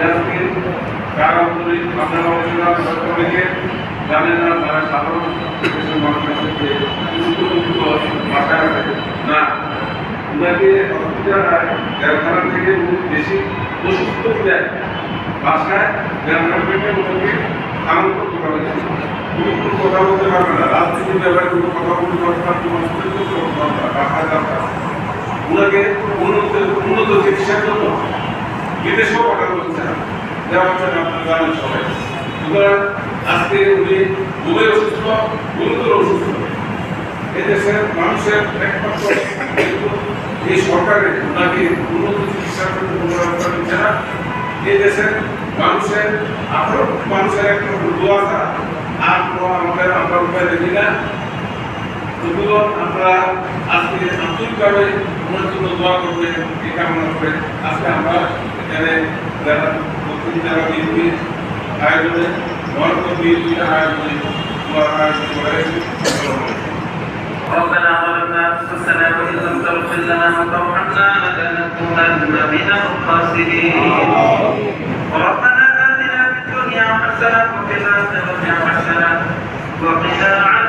Jail কাটতেছে আজকে আপনারা অবশ্যই অনেকে জানেন না, তারা সাধারণ না ওনাকে হসপিটাল জেলখানা থেকে বেশি অসুস্থ দেয় বাসায় থেকে ওনাকে স্থানান্তর করা হয়েছে উনি কোনো কথা বলতে পারবে না। রাজনীতির ব্যাপারে কথা বলতে পারবে না। ওনাকে উন্নত উন্নত চিকিৎসার জন্য বিদেশেও পাঠানো হচ্ছে না না আপনারা জানেন সবাই। সুতরাং আজকে উনি খুবই অসুস্থ, গুরুতর অসুস্থ। এদেশের মানুষের একমাত্র এই সরকারের, ওনাকে উন্নত চিকিৎসার জন্য ব্যবস্থা নিচ্ছে না। এই মানুষের, আঠারো মানুষের একমাত্র দোয়া ছাড়া আর কোনো আমাদের আমরা উপায় দেখি না। যদিও আমরা আজকে আন্তরিকভাবে ওনার জন্য দোয়া করবে এই কামনা করে আজকে আমরা এখানে যারা দক্ষিণ জেলা বিএনপি আয়োজনে মহানগর বিএনপির আয়োজনে দোয়ার আয়োজন করে ربنا ظلمنا انفسنا وان لم تغفر لنا وترحمنا لنكونن من الخاسرين ربنا اتنا في الدنيا حسنه وفي الاخره حسنه وقنا عذاب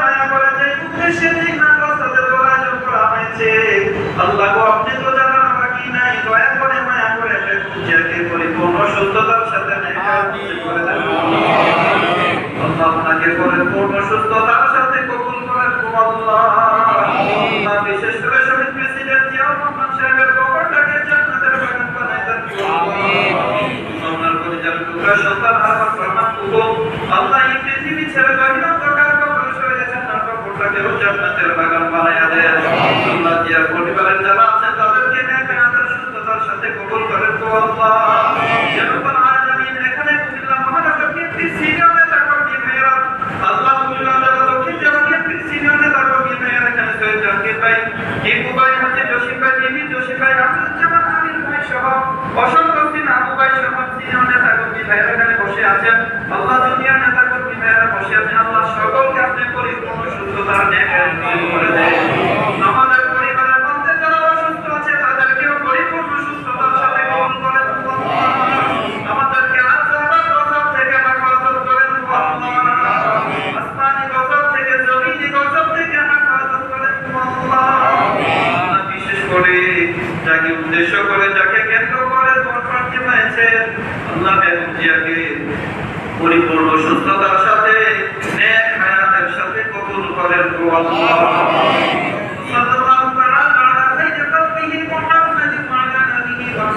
উদ্দেশ্যে ঠিক না রাস্তাতে আয়োজন করা হয়েছে। আল্লাহ আপনি তো জানার বাকি নাই। দয়া করে মায়া করে যাকে পরিপূর্ণ শুদ্ধতার সাথে নেকায়াত করে দেন। আল্লাহ আপনাকে পরিপূর্ণ সুস্থতার সাথে কবুল করেন। আল্লাহ আল্লাহ বিশেষ করে শহীদ প্রেসিডেন্ট জিয়াউর রহমান সাহেবের কবরটাকে জান্নাতের বাগান বানায় দেন। আপনার পরিচার সন্তান জান্নাতের বাগান বানায় দেন আল্লাহ জিয়ার পরিবারের যারা আছেন তাদেরকে নেক সুস্থতার সাথে কবুল করেন গো আল্লাহ। আলামিন এখানে কুমিল্লা মহানগর বিএনপি সিনিয়র নেতা কর্মী ভাইয়েরা আল্লাহ কুমিল্লা জেলা দক্ষিণ জেলা বিএনপি সিনিয়র নেতা কর্মী ভাইয়েরা এখানে সৈয়দ জাহাঙ্গীর ভাই ইকু ভাই হাজি জসিম ভাই বিবি জসিম ভাই আব্দুজ্জামান আমির ভাই সহ অসংখ্য দিন আবু ভাই সহ সিনিয়র নেতা কর্মী ভাইয়েরা এখানে বসে আছেন। আল্লাহ দুনিয়ার নেতা বসে আছেন। আল্লাহ সকলকে আপনি পরিপূর্ণ সুস্থতার দেখেন করে মুহাম্মাদ ওয়া আলা আলিহি ওয়া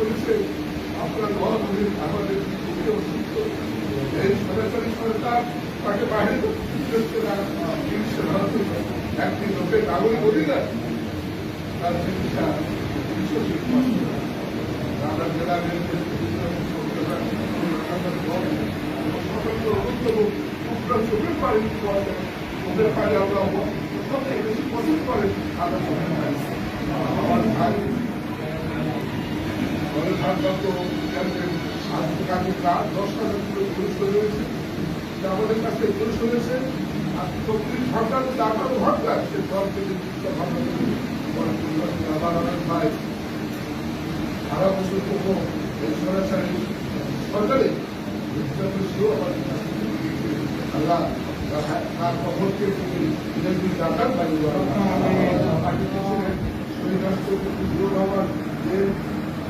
বলেছে আপনার ঘর আমাদের খুবই অসুস্থ। এই সরকারি সরকার তাকে বাইরে চিকিৎসা ধরাতে একদিন লোকের নাগরিক অধিকার, তার চিকিৎসা আমরা জেলা চোখের পানি চোখের পানি আমরা সবথেকে বেশি পছন্দ করে আমরা চোখের পানি আমার ভাই আমাদের ভারপ্রাপ্ত জানতেন আজকে কাছে রাত দশটা পুলিশ রয়েছে আমাদের কাছে পুলিশ রয়েছে আর চব্বিশ ঘণ্টা যদি আঠারো সে দল থেকে আবার আমার ভাই সারা বছর তবু সরাসরি সরকারে আল্লাহ তার খবরকে তুমি যদি ডাকার পারি যে দক্ষিণের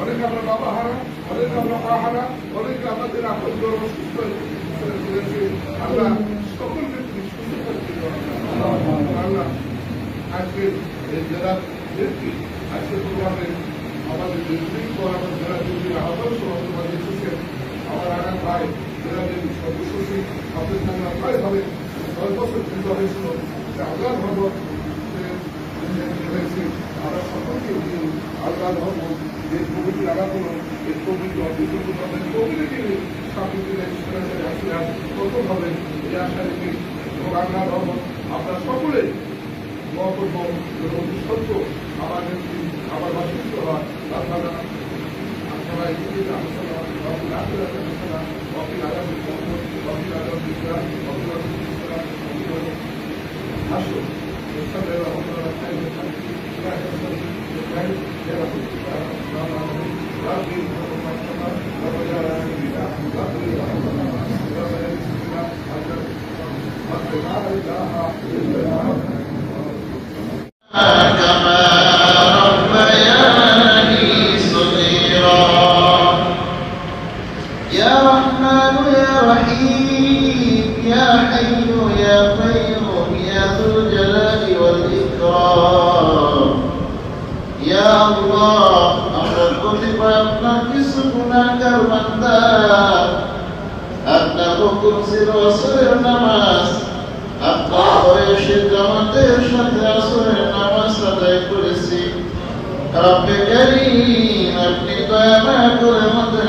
অনেকে আমরা বাবা হারা, অনেকে আমরা মা হারা, অনেকে আমাদের আপন করেছে আমরা সকলকে সুস্থ আল্লাহ আজকে এই জেলার ব্যক্তি আজকে প্রোগ্রামে আমাদের নেতৃত্ব আমার জেলা যদি আহ্বান সমাজবাদ এসেছেন আমার আগাম ভাই, জেলা দেবী সদস্য আপনার সঙ্গে আপনার ভাবে দশ বছর চিন্তা হয়েছিল। যে আল্লাহ ধর্ম হয়েছে আমরা সকলকে আল্লাহ ধর্ম যে কমিটি লাগানো এই কমিটি অভিযোগ কমিটিকে সামনে আসলে কতভাবে এই আশা রেখে ধর্ম আমরা সকলে মহকুর্ম এবং সত্য আমাদের আমার বাসিন্দ আপনারা আলোচনা অফিল আলোচনা আলোচনা অফিল يا رحمن يا رحيم يا حي يا قيوم يا ذو الجلال والإكرام يا الله أمر كتب أنك سكنا كرمدار أنه كرسي وصير نماز আপনার বয়সে জামাতের সাথে আসরের নামাজ আদায় করেছি রব্বে করিম আপনি দয়া করে আমাদের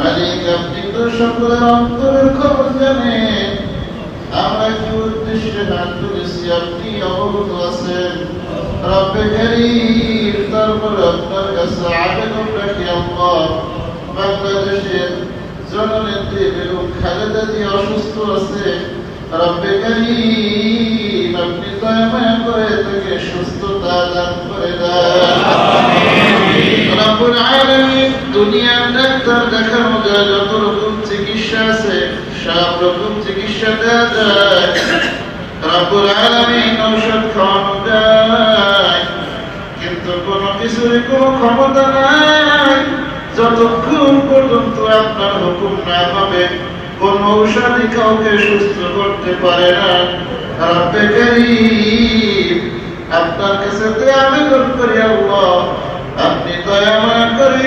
মালিক আপনি তো সকলের অন্তরের খবর জানেন। আমরা কি উদ্দেশ্যে হাত তুলেছি? আপনি অবগত আছেন? রব্বে করিম তারপরে আপনার কাছে আবেদন রাখি আল্লাহ। বাংলাদেশের জননেত্রী বেগম খালেদা জি অসুস্থ আছে। রব্বে করিম আপনি দয়া করে তাকে সুস্থতা দান করে দেন। রব্বুল আলামিন দুনিয়ার দেখানো যায় যত রকম চিকিৎসা আছে, সব রকম চিকিৎসা দেওয়া যায়। রব্বুল আলামিন ঔষধ খাওয়ানো কিন্তু কোনো কিছুরই কোনো ক্ষমতা নাই। যতক্ষণ পর্যন্ত আপনার হুকুম না হবে কোন ঔষধই কাউকে সুস্থ করতে পারে না। রব্বে করিম, আপনার কাছে আবেদন করি আল্লাহ। আপনি দয়া করে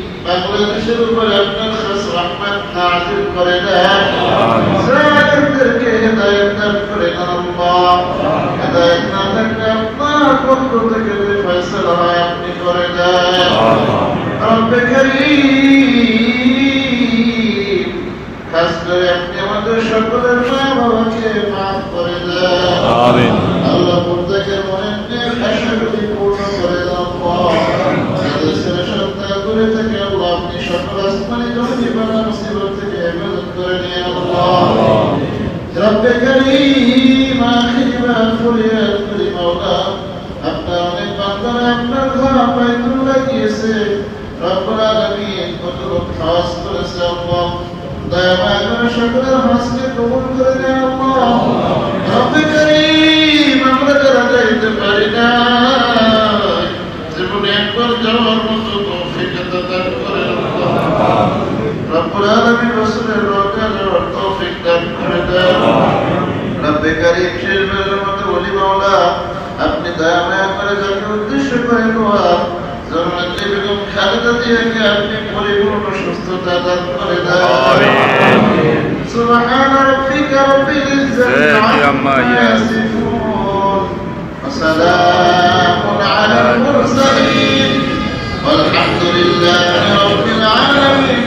বাংলাদেশের উপরে আপনার খাস রহমত নাযিল করে দেন জালিমদেরকে হেদায়েত দান করে দেন আল্লাহ হেদায়েত না থাকলে আপনার পক্ষ থেকে যে ফয়সালা হয় আপনি করে দেন। রব্বে করিম খাস করে আপনি আমাদের সকলের মা বাবাকে মাফ করে দেন। আমিন আল্লাহ প্রত্যেকের মনের নেক আশাগুলি পূর্ণ করে দাও যাদের ছেলে সন্তান করে থেকে আল্লাহ আপনি সকল আসমানি জমি বানা মুসিবত থেকে হেফাজত করে নিয়ে আল্লাহ রব্বে করিম আখিরি মা ফরিয়াদ করি মাওলা আপনার অনেক বান্দারা আপনার ঘর বাইতুল্লাহ গিয়েছে রব্বুল আলামিন কত লোক খাস করেছে আল্লাহ দয়া মায়া করে সকলের হাসকে কবুল করে নেন আল্লাহ। রব্বে করিম আমরা যারা যাইতে পারি না জীবনে একবার যাওয়ার মতো তৌফিক দান করে আল্লাহ। রব্বুল আলামিন রাসূলের রওজা যাওয়ার তৌফিক দান করে দেন। রব্বে করিম শেষ বেলার মতো বলি মাওলা আপনি দয়া মায়া করে যাকে উদ্দেশ্য করে দোয়া জন্মাতে বেগম খালেদা জিয়াকে আপনি পরিপূর্ণ সুস্থতা দান করে দেন। সুবহানাল্লাহ। رب العزة عما يصفون وسلام على المرسلين والحمد لله رب العالمين.